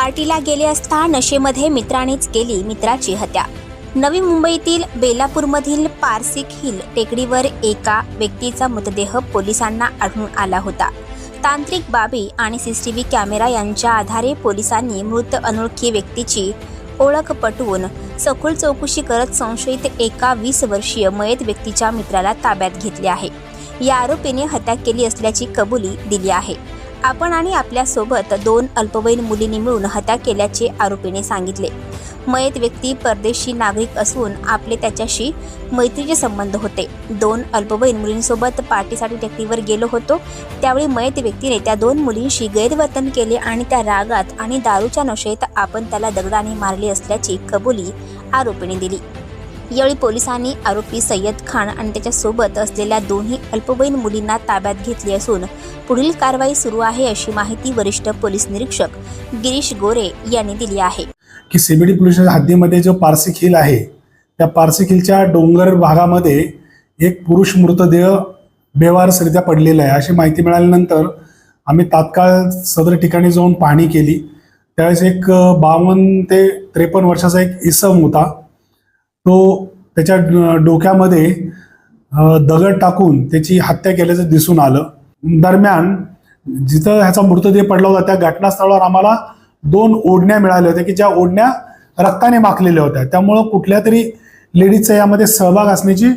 पार्टीला गेले असता नशेमध्ये मित्रानेच केली मित्राची हत्या. नवी मुंबईतील बेलापूरमधील पारसिक हिल टेकडीवर एका व्यक्तीचा मृतदेह पोलिसांना आढळून आला होता. तांत्रिक बाबी आणि सी टी व्ही कॅमेरा यांच्या आधारे पोलिसांनी मृत अनोळखी व्यक्तीची ओळख पटवून सखोल चौकशी करत संशयित एका वीस वर्षीय मयत व्यक्तीच्या मित्राला ताब्यात घेतले आहे. या आरोपीने हत्या केली असल्याची कबुली दिली आहे. आपण आणि आपल्यासोबत दोन अल्पवयीन मुलींनी मिळून हत्या केल्याचे आरोपीने सांगितले. मयत व्यक्ती परदेशी नागरिक असून आपले त्याच्याशी मैत्रीचे संबंध होते. दोन अल्पवयीन मुलींसोबत पार्टीसाठी टेकडीवर गेलो होतो. त्यावेळी मयत व्यक्तीने त्या दोन मुलींशी गैरवर्तन केले आणि त्या रागात आणि दारूच्या नशेत आपण त्याला दगडाने मारले असल्याची कबुली आरोपीने दिली. यावेळी पोलिसांनी आरोपी सय्यद खान आणि त्याच्यासोबत असलेल्या दोन्ही अल्पवयीन मुलींना ताब्यात घेतली असून पुढील कारवाई सुरू आहे अशी माहिती वरिष्ठ पोलीस निरीक्षक गिरीश गोरे यांनी दिली आहे. की सीबीडी पोलिसांच्या हद्दीमध्ये जो पारसिक हिल आहे त्या पारसिक हिलच्या डोंगर भागामध्ये एक पुरुष मृतदेह बेवारसरित्या पडलेला आहे. अशी माहिती मिळाल्यानंतर आम्ही तात्काळ सदर ठिकाणी जाऊन पाहणी केली. त्यावेळेस एक बावन्न ते त्रेपन्न वर्षाचा एक इसम होता. तो त्याच्या डोक्यामध्ये दगड टाकून त्याची हत्या केल्याचं दिसून आलं. दरम्यान जिथं ह्याचा मृतदेह पडला होता त्या घटनास्थळावर आम्हाला दोन ओढण्या मिळाल्या होत्या की ज्या ओढण्या रक्ताने माखलेल्या होत्या. त्यामुळं कुठल्या तरी लेडीजचा यामध्ये सहभाग असण्याची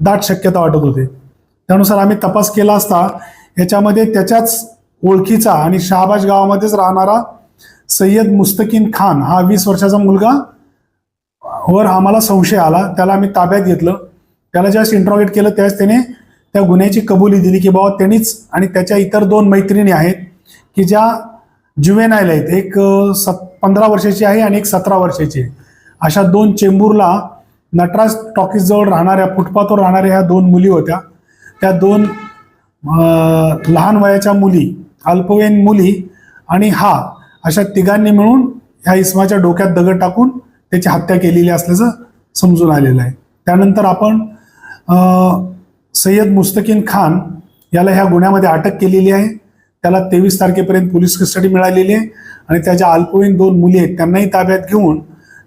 दाट शक्यता वाटत होती. त्यानुसार आम्ही तपास केला असता याच्यामध्ये त्याच्याच ओळखीचा आणि शहाबाज गावामध्येच राहणारा सय्यद मुस्तकीन खान हा वीस वर्षाचा मुलगा वर आम्हाला संशय आला. त्याला आम्ही ताब्यात घेतलं. त्याला ज्यावेळेस इंट्रॉगेट केलं त्यावेळेस त्याने त्या गुन्ह्याची कबुली दिली की बाबा त्यांनीच आणि त्याच्या इतर दोन मैत्रिणी आहेत की ज्या जुवेनायल आहेत. एक सत पंधरा वर्षाची आहे आणि एक सतरा वर्षाची आहे. अशा दोन चेंबूरला नटराज टॉकीजजवळ राहणाऱ्या फुटपाथवर राहणाऱ्या ह्या दोन मुली होत्या. त्या दोन लहान वयाच्या मुली अल्पवयीन मुली आणि हा अशा तिघांनी मिळून ह्या इस्माच्या डोक्यात दगड टाकून त्याची हत्या केलेली असल्याचं समजून आलेलं आहे. त्यानंतर आपण सय्यद मुस्तकीन खान याला ह्या गुन्ह्यामध्ये अटक केलेली आहे. त्याला तेवीस तारखेपर्यंत पोलीस कस्टडी मिळालेली आहे आणि त्याच्या अल्पवयीन दोन मुली आहेत. त्यांनाही ताब्यात घेऊन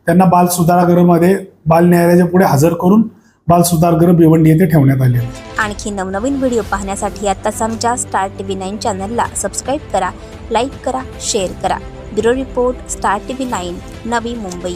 त्यांना बाल सुधारगृहामध्ये बाल न्यायालयाच्या पुढे हजर करून बाल सुधारगृह भिवंडी येथे ठेवण्यात आले आणखी नवनवीन व्हिडिओ पाहण्यासाठी आत्ताच आमच्या स्टार टीव्ही नाईन चॅनलला सबस्क्राईब करा लाईक करा शेअर करा. Bureau report star TV nine Navi Mumbai.